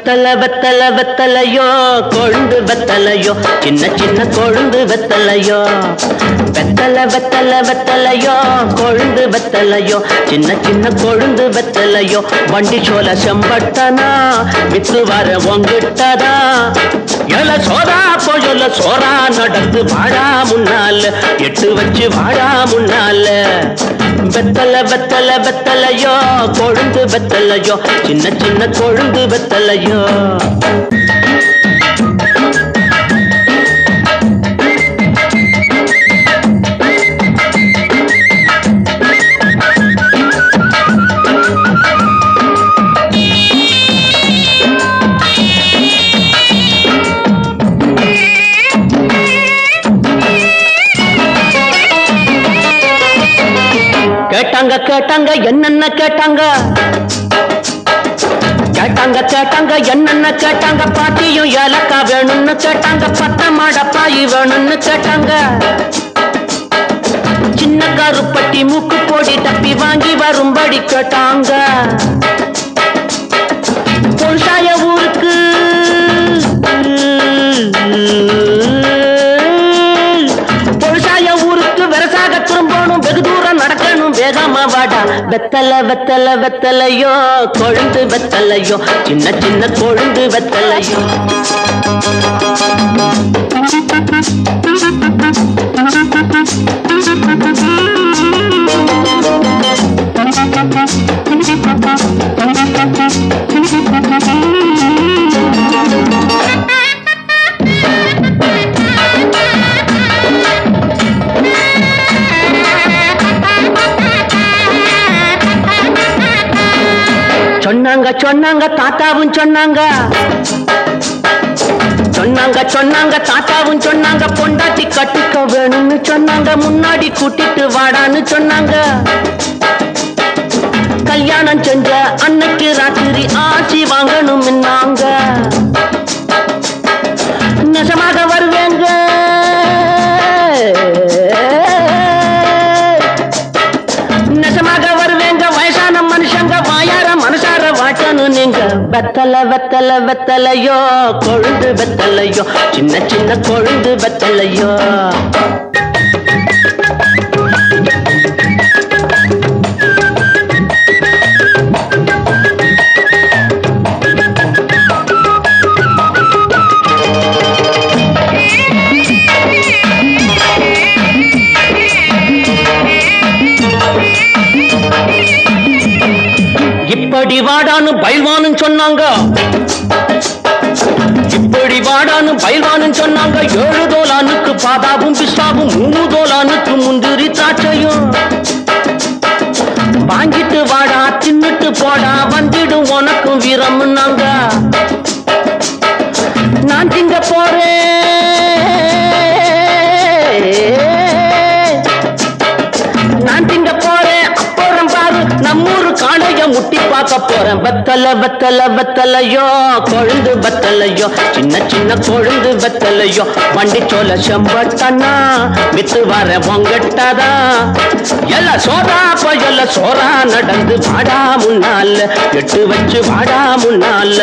வெத்தல வெத்தல வெத்தலையோ கொழுந்து வெத்தலையோ சின்ன சின்ன கொழுந்து வெத்தலையோ. வெத்தல வெத்தல வெத்தலையோ கொழுந்து வெத்தலையோ சின்ன சின்ன கொழுந்து வெத்தலையோ. வண்டி சோல செம்பட்டனா வித்து வர உங்கிட்டதா எல சோதா போயொல்ல சோரா நடந்து வாழா முன்னால. எட்டு வச்சு வாழா முன்னால. வெத்தல வெத்தல வெத்தலையோ கொழுந்து வெத்தலையோ சின்ன சின்ன கொழுந்து வெத்தலையோ. கேட்டாங்க கேட்டாங்க என்னென்ன கேட்டாங்க? கேட்டாங்க கேட்டாங்க என்னென்ன கேட்டாங்க? பாட்டியும் ஏலக்கா வேணும்னு கேட்டாங்க பத்த மாடப்பாயி வேணும்னு கேட்டாங்க. சின்ன கருப்பட்டி மூக்கு போடி தப்பி வாங்கி வரும்படி கேட்டாங்க. பொருசாய ஊருக்கு வெத்தல வெத்தல வெத்தலையோ கொழுந்து வெத்தலையோ சின்ன சின்ன கொழுந்து வெத்தலையோ. சொன்னாங்க சொன்னாங்க தாத்தாவும் சொன்னாங்க. சொன்னாங்க சொன்னாங்க தாத்தாவும் சொன்னாங்க. பொண்டாட்டி கட்டிக்க வேணும்னு சொன்னாங்க. முன்னாடி கூட்டிட்டு வாடான்னு சொன்னாங்க. வெத்தல வெத்தல வெத்தலையோ கொழுந்து வெத்தலையோ சின்ன சின்ன கொழுந்து வெத்தலையோ. இப்படி வாடான்னு பயில்வானு சொன்னாங்க. இப்படி வாடான்னு பயில்வானு சொன்னாங்க. ஏழு தோலானுக்கு பாதாவும் பிஸ்தாவும் மூணு தோலானுக்கு முந்திரி திராட்சையும். வாங்கிட்டு வாடா தின்னுட்டு போடா வந்துடும் உனக்கும் வீரம்னாங்க. நான் திங்க போறேன். நான் திங்க போறேன். அப்புறம் பாரு நம்ம காளைய முட்டி பார்க்க போறேன். வெத்தல வெத்தல வெத்தலையோ கொழுந்து வெத்தலையோ சின்ன சின்ன கொழுந்து வெத்தலையோ வண்டி சோல செம்பட்டனா வித்து வர பொங்கட்டதா எல்ல சோறா எல்ல சோறா நடந்து வாடா முன்னால எட்டு வச்சு வாடா முன்னால.